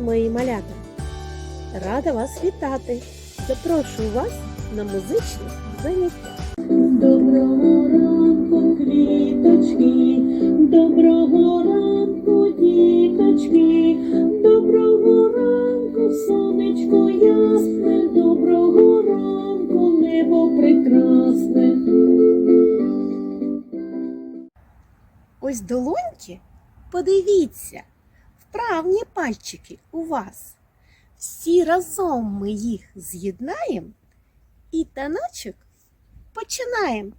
мої малята! Рада вас вітати! Запрошую вас на музичне заняття. Доброго ранку, квіточки, доброго ранку, діточки, доброго ранку, сонечко ясне, доброго ранку, небо прекрасне. Ось долоньки, подивіться, вправні пальчики у вас. Всі разом ми їх з'єднаємо і таночок починаємо.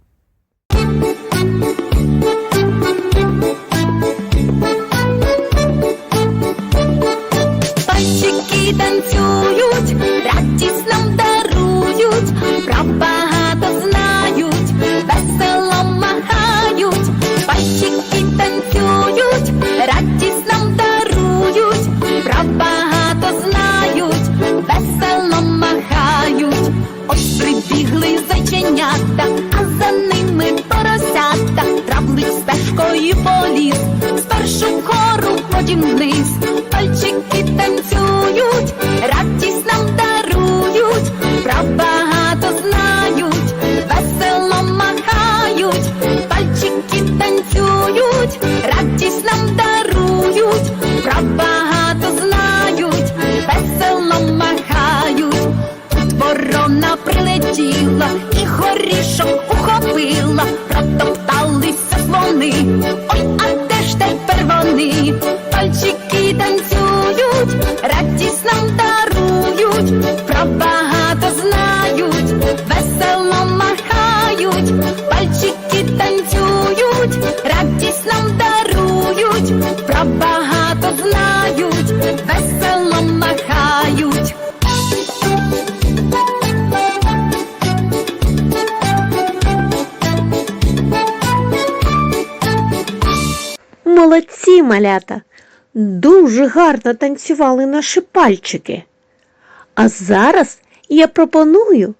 Зайченята, а за ними поросята, травлить стежкою поліз, спершу вгору, потім вниз, пальчики знають, весело махають. Молодці, малята! Дуже гарно танцювали наші пальчики. А зараз я пропоную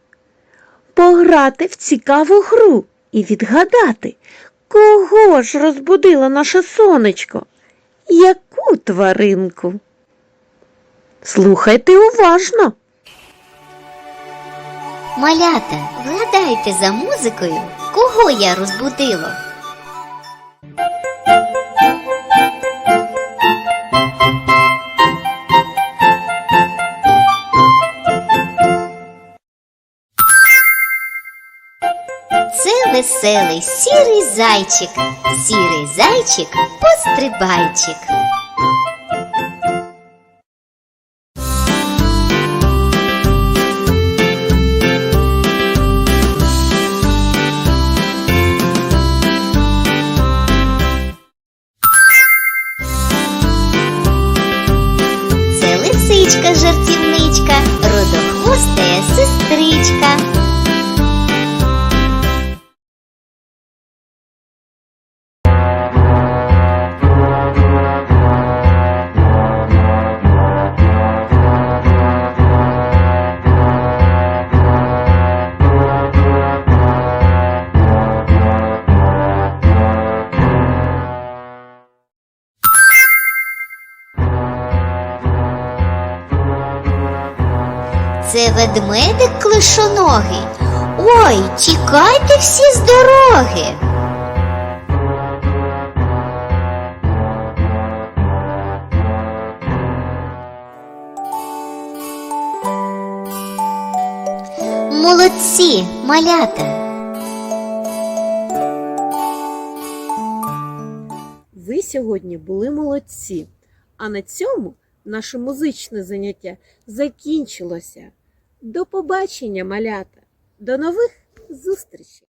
пограти в цікаву гру і відгадати, кого ж розбудило наше сонечко, яку тваринку. Слухайте уважно. Малята, вгадайте за музикою, кого я розбудила? Це веселий сірий зайчик, сірий зайчик, пострибайчик. Це ведмедик клишоногий. Ой, тікайте всі з дороги. Молодці, малята. Ви сьогодні були молодці. А на цьому наше музичне заняття закінчилося. До побачення, малята! До нових зустрічей!